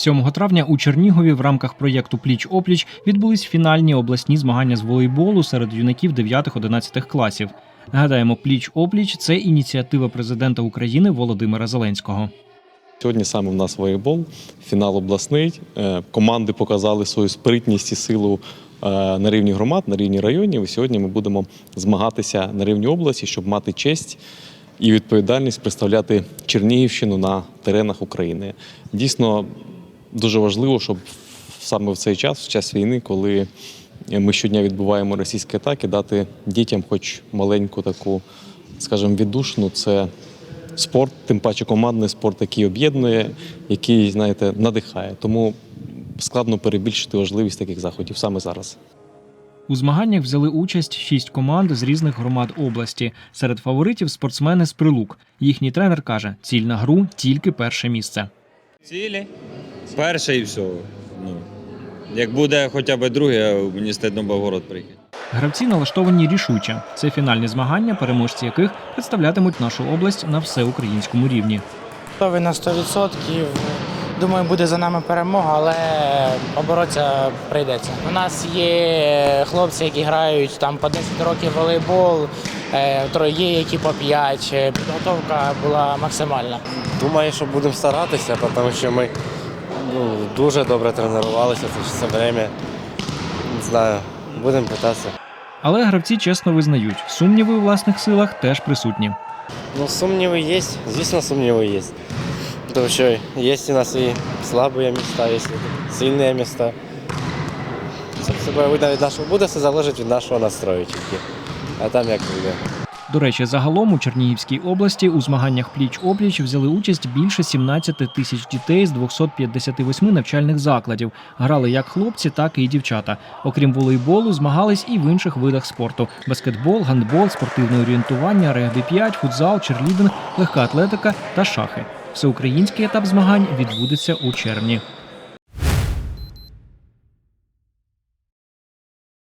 7 травня у Чернігові в рамках проєкту Пліч опліч відбулись фінальні обласні змагання з волейболу серед юнаків 9-11 класів. Нагадаємо, пліч опліч це ініціатива президента України Володимира Зеленського. Сьогодні саме в нас волейбол, фінал обласний. Е, Команди показали свою спритність і силу е, на рівні громад, на рівні районів. І сьогодні ми будемо змагатися на рівні області, щоб мати честь і відповідальність представляти Чернігівщину на теренах України. Дійсно, дуже важливо, щоб саме в цей час, в час війни, коли ми щодня відбуваємо російські атаки, дати дітям хоч маленьку таку, скажімо, віддушну. Це спорт, тим паче командний спорт, який об'єднує, який, знаєте, надихає. Тому складно перебільшити важливість таких заходів саме зараз. У змаганнях взяли участь шість команд з різних громад області. Серед фаворитів спортсмени з прилук. Їхній тренер каже: ціль на гру тільки перше місце. Цілі. Перше і все. Ну, як буде хоча б друге, мені стидно в приїхати. Гравці налаштовані рішуче. Це фінальні змагання, переможці яких представлятимуть нашу область на всеукраїнському рівні. Готовий на 100%. Думаю, буде за нами перемога, але оборотися прийдеться. У нас є хлопці, які грають там по 10 років волейбол, е, троє є, які по 5. Е, Підготовка була максимальна. Думаю, що будемо старатися, тому що ми ну, дуже добре тренувалися це все время. Не знаю, будемо питатися. Але гравці чесно визнають, сумніви у власних силах теж присутні. Ну, сумніви є, звісно, сумніви є. Тому що є у нас і слабі міста, сильні міста. Це все буде від нашого буде, все залежить від нашого настрою тільки. А там як буде. До речі, загалом у Чернігівській області у змаганнях пліч-опліч взяли участь більше 17 тисяч дітей з 258 навчальних закладів. Грали як хлопці, так і дівчата. Окрім волейболу, змагались і в інших видах спорту: баскетбол, гандбол, спортивне орієнтування, регбі 5, футзал, черлідинг, легка атлетика та шахи. Всеукраїнський етап змагань відбудеться у червні.